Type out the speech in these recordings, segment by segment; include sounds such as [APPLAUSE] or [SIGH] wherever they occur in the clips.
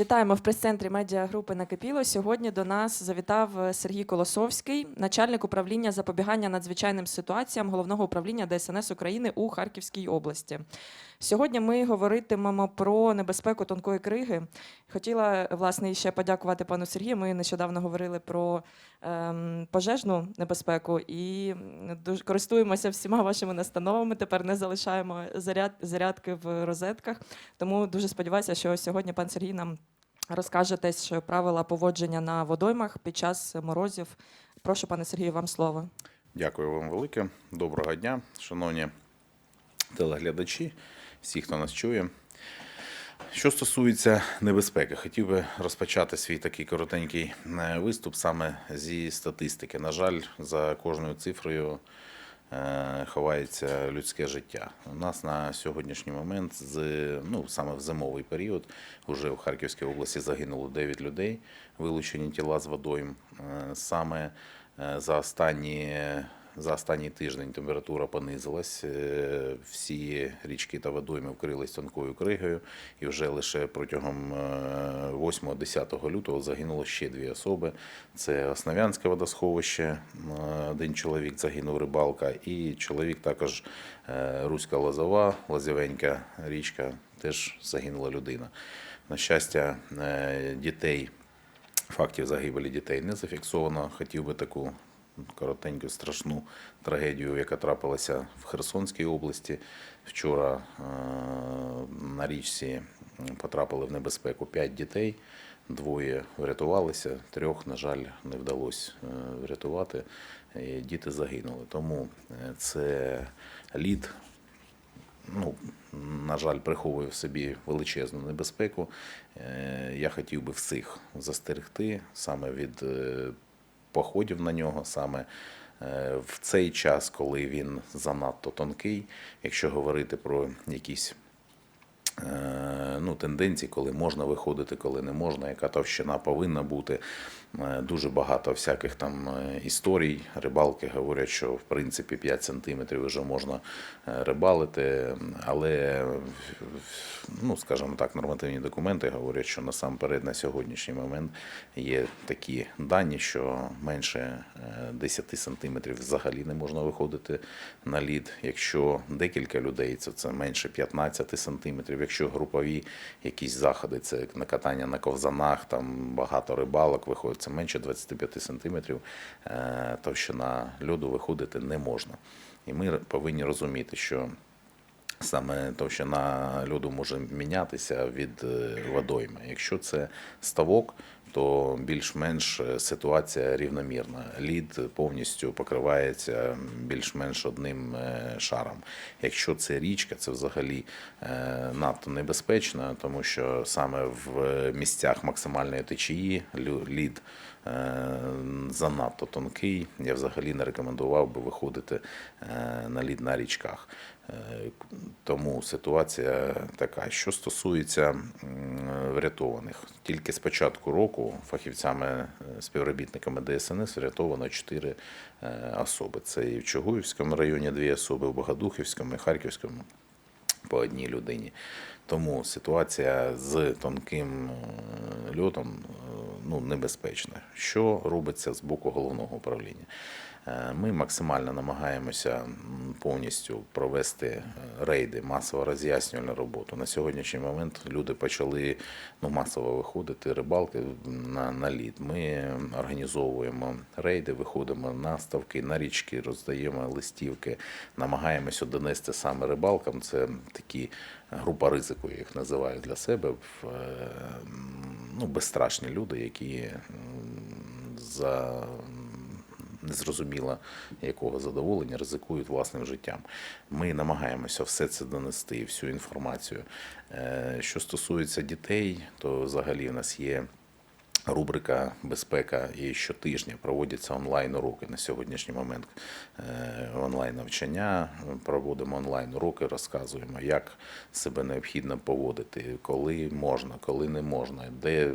Вітаємо в прес-центрі медіагрупи Накипіло. Сьогодні до нас завітав е, Сергій Колосовський, начальник управління запобігання надзвичайним ситуаціям головного управління ДСНС України у Харківській області. Сьогодні ми говоритимемо про небезпеку тонкої криги. Хотіла власне ще подякувати пану Сергію. Ми нещодавно говорили про ем, пожежну небезпеку і дуже користуємося всіма вашими настановами. Тепер не залишаємо заряд, зарядки в розетках. Тому дуже сподіваюся, що сьогодні пан Сергій нам розкаже теж правила поводження на водоймах під час морозів. Прошу, пане Сергію, вам слово. Дякую вам велике. Доброго дня, шановні телеглядачі, всі, хто нас чує. Що стосується небезпеки, хотів би розпочати свій такий коротенький е, виступ саме зі статистики. На жаль, за кожною цифрою ховається людське життя. У нас на сьогоднішній момент, з, ну, саме в зимовий період, вже в Харківській області загинуло 9 людей, вилучені тіла з водойм. Е, Саме е, за останні за останній тиждень температура понизилась. е, Всі річки та водойми вкрились тонкою кригою, і вже лише протягом е, 8-10 лютого загинуло ще дві особи. Це Основ'янське водосховище, е, один чоловік загинув рибалка, і чоловік також е, Руська Лозова, Лозівенька річка, теж загинула людина. На щастя, е, дітей Фактів загибелі дітей не зафіксовано. Хотів би таку коротеньку страшну трагедію, яка трапилася в Херсонській області. Вчора е, на річці потрапили в небезпеку п'ять дітей. Двоє врятувалися, трьох, на жаль, не вдалося е, врятувати. І Діти загинули. Тому е, це лід, ну, на жаль, приховує в собі величезну небезпеку. Я хотів би всіх застерегти саме від походів на нього, саме е, в цей час, коли він занадто тонкий, якщо говорити про якісь ну, тенденції, коли можна виходити, коли не можна, яка товщина повинна бути. Е, Дуже багато всяких там е, історій. Рибалки говорять, що в принципі 5 сантиметрів вже можна е, рибалити, але ну, скажімо так, нормативні документи говорять, що насамперед на сьогоднішній момент є такі дані, що менше е, 10 сантиметрів взагалі не можна виходити на лід. Якщо декілька людей, то це менше 15 сантиметрів. Якщо групові якісь заходи, це накатання на ковзанах, там багато рибалок виходить, це менше 25 сантиметрів, е, товщина льоду виходити не можна. І ми повинні розуміти, що Саме товщина льоду може мінятися від е, водойми. Якщо це ставок, то більш-менш е, ситуація рівномірна. Лід повністю покривається більш-менш одним е, шаром. Якщо це річка, це взагалі е, надто небезпечно, тому що саме в місцях максимальної течії лід занадто тонкий. Я взагалі не рекомендував би виходити на лід на річках. Е, Тому ситуація така. Що стосується врятованих, тільки з початку року фахівцями, е, співробітниками ДСНС врятовано 4 особи. Це і в Чугуївському районі дві особи, в Богодухівському і Харківському по одній людині. Тому ситуація з тонким е, льотом е, ну, небезпечна. Що робиться з боку головного управління? Е, Ми максимально намагаємося повністю провести е, рейди, масово роз'яснювальну роботу. На сьогоднішній момент люди почали ну, масово виходити, рибалки на, на лід. Ми організовуємо рейди, виходимо на ставки, на річки, роздаємо листівки, намагаємося донести саме рибалкам. Це такі група ризику, я їх називаю для себе. е, Ну, безстрашні люди, які за незрозуміло якого задоволення ризикують власним життям. Ми намагаємося все це донести, всю інформацію. Е, Що стосується дітей, то взагалі в нас є. Рубрика безпека і щотижня проводяться онлайн уроки на сьогоднішній момент. Онлайн навчання проводимо онлайн уроки, розказуємо, як себе необхідно поводити, коли можна, коли не можна, де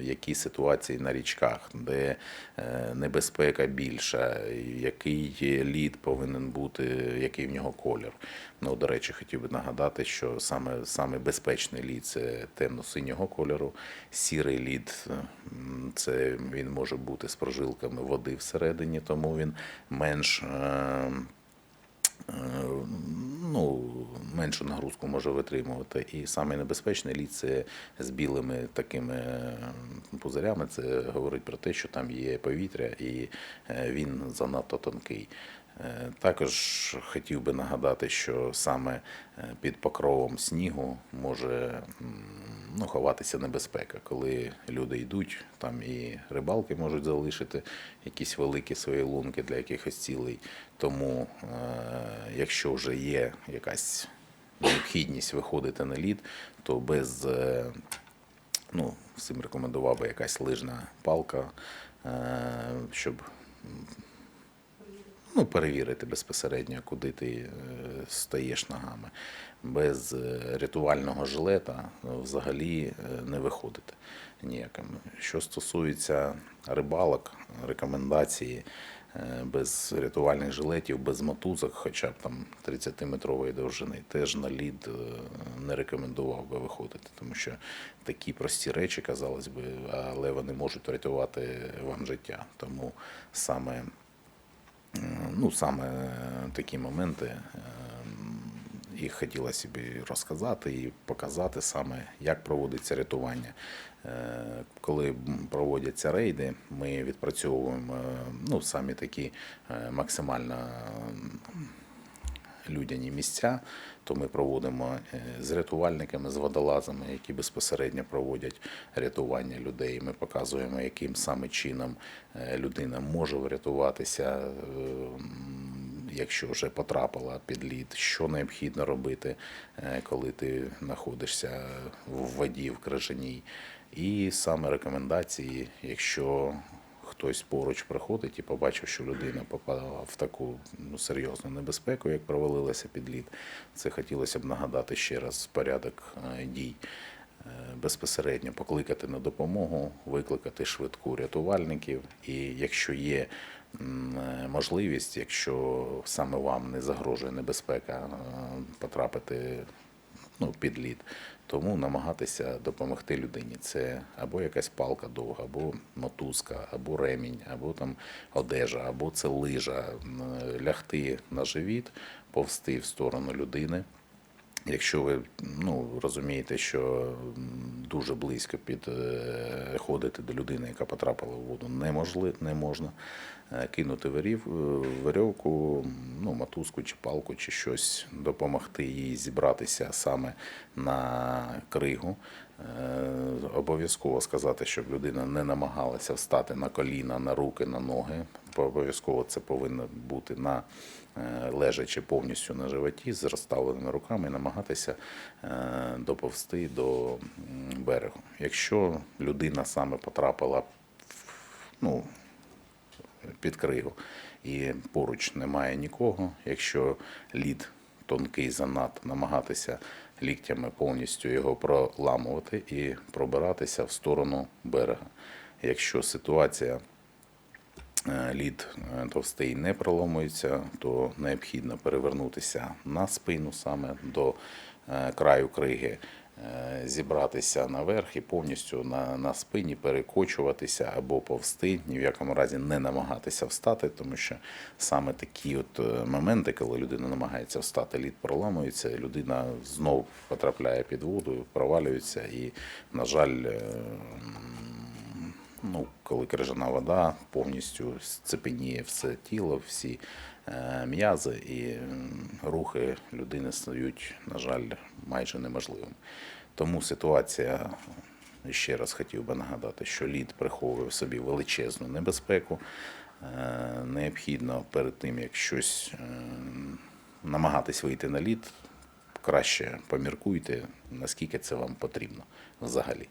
які ситуації на річках, де е, небезпека більша, який лід повинен бути, який в нього колір. Ну, до речі, хотів би нагадати, що саме, саме безпечний лід це темно-синього кольору, сірий лід це він може бути з прожилками води всередині, тому він менш. Меншу нагрузку може витримувати. І саме небезпечний лід це з білими такими пузирями. Це говорить про те, що там є повітря і е, він занадто тонкий. Е, Також хотів би нагадати, що саме е, під покровом снігу може ну, ховатися небезпека, коли люди йдуть, там і рибалки можуть залишити якісь великі свої лунки для якихось цілей. Тому, якщо вже є якась необхідність виходити на лід, то без е, ну, всім рекомендував би якась лижна палка, е, щоб ну, перевірити безпосередньо, куди ти е, стаєш ногами. Без рятувального жилета взагалі не виходити ніяким. Що стосується рибалок, рекомендації без рятувальних жилетів, без мотузок, хоча б там 30-метрової довжини, теж на лід е, не рекомендував би виходити, тому що такі прості речі, казалось би, але вони можуть рятувати вам життя. Тому саме Ну, саме такі моменти е, їх хотілося б і розказати і показати саме, як проводиться рятування. Е, Коли проводяться рейди, ми відпрацьовуємо е, ну, самі такі е, максимально людяні місця, то ми проводимо з рятувальниками, з водолазами, які безпосередньо проводять рятування людей. Ми показуємо, яким саме чином людина може врятуватися, якщо вже потрапила під лід, що необхідно робити, е, коли ти знаходишся в воді, в крижаній. І саме рекомендації, якщо хтось поруч приходить і побачив, що людина попала в таку ну, серйозну небезпеку, як провалилася під лід, це хотілося б нагадати ще раз порядок е, дій. Е, Безпосередньо покликати на допомогу, викликати швидку рятувальників. І якщо є можливість, якщо саме вам не загрожує небезпека е, потрапити ну, під лід. Тому намагатися допомогти людині. Це або якась палка довга, або мотузка, або ремінь, або там одежа, або це лижа, лягти на живіт, повсти в сторону людини. Якщо ви ну, розумієте, що дуже близько підходити до людини, яка потрапила в воду, неможливо, не можна е, кинути верів, е, верьовку, ну, мотузку чи палку, чи щось, допомогти їй зібратися саме на кригу. Е, Обов'язково сказати, щоб людина не намагалася встати на коліна, на руки, на ноги. Обов'язково це повинно бути на е, лежачи повністю на животі з розставленими руками і намагатися е, доповзти до берегу. Якщо людина саме потрапила ну, під кригу і поруч немає нікого, якщо лід тонкий занад, намагатися ліктями повністю його проламувати і пробиратися в сторону берега. Якщо ситуація е, лід е, товстий не проламується, то необхідно перевернутися на спину саме до е, краю криги, зібратися наверх і повністю на, на спині перекочуватися або повсти, ні в якому разі не намагатися встати, тому що саме такі от е, моменти, коли людина намагається встати, лід проламується, людина знов потрапляє під воду, провалюється і, на жаль, е, ну, коли крижана вода повністю сцепеніє все тіло, всі е, м'язи і рухи людини стають, на жаль, майже неможливими. Тому ситуація, ще раз хотів би нагадати, що лід приховує в собі величезну небезпеку. Е, Необхідно перед тим, як щось е, намагатись вийти на лід, краще поміркуйте, наскільки це вам потрібно взагалі.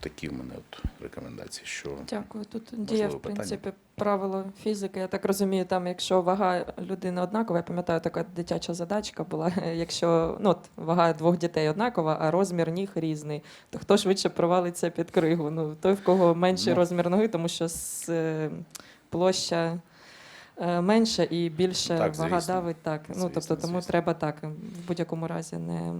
Такі в мене от рекомендації. Що Дякую. Тут діє, в питання? принципі, правило фізики. Я так розумію, там, якщо вага людини однакова, я пам'ятаю, така дитяча задачка була. [LAUGHS] Якщо ну, от, вага двох дітей однакова, а розмір ніг різний, то хто швидше провалиться під кригу? Ну, той, в кого менший Ну. розмір ноги, тому що с, е, площа. Е, Менша і більше Так, вага звісно. давить так. ну Звісно, тобто, тому звісно. треба так в будь-якому разі не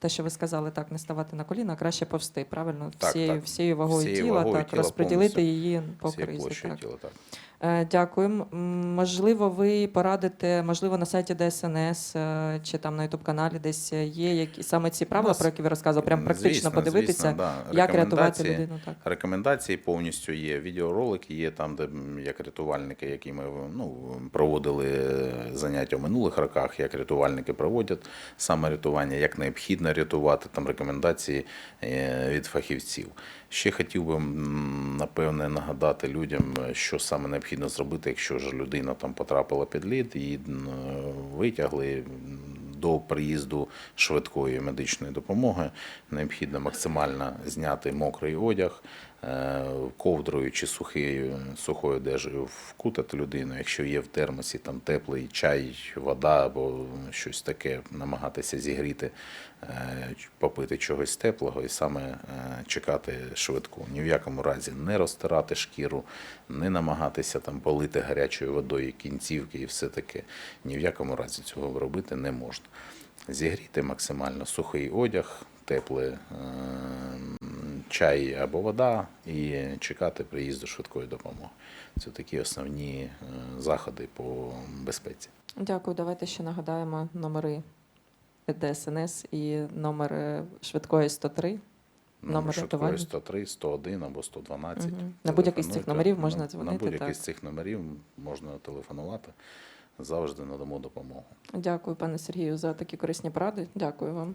те, що ви сказали, так не ставати на коліна, а краще повсти. Правильно, Так, всією так. всією вагою Всією тіла, вагою так тіла розподілити повністю. її по всією кризі. площею Так. тіла, так. Е, Дякую. Можливо, ви порадите, можливо, на сайті ДСНС е, чи там на Ютуб каналі десь є які саме ці правила, про які ви розказували, прям практично Звісно, подивитися, звісно, да. як рятувати людину. Так. Рекомендації повністю є. Відеоролики є там, де як рятувальники, які ми ну, проводили е, заняття в минулих роках, як рятувальники проводять саме рятування, як необхідно рятувати, там рекомендації е, від фахівців. Ще хотів би напевне нагадати людям, е, що саме необхідно зробити, якщо ж людина там потрапила під лід, її витягли. До приїзду швидкої медичної допомоги необхідно максимально зняти мокрий одяг, ковдрою чи сухою, сухою одежею вкутати людину. Якщо є в термосі там теплий чай, вода або щось таке, намагатися зігріти, е, попити чогось теплого і саме е, чекати швидку. Ні в якому разі не розтирати шкіру, не намагатися там полити гарячою водою кінцівки і все таке. Ні в якому разі цього робити не можна. Зігріти максимально сухий одяг, теплий е, чай або вода і чекати приїзду швидкої допомоги. Це такі основні е, заходи по безпеці. Дякую. Давайте ще нагадаємо номери ДСНС і номер е, швидкої 103. Номер швидкої 103, 101 або 112. Мгм. На будь-який з цих номерів можна На- дзвонити, На будь-який з цих номерів можна телефонувати. Завжди надамо допомогу. Дякую, пане Сергію, за такі корисні поради. Дякую вам.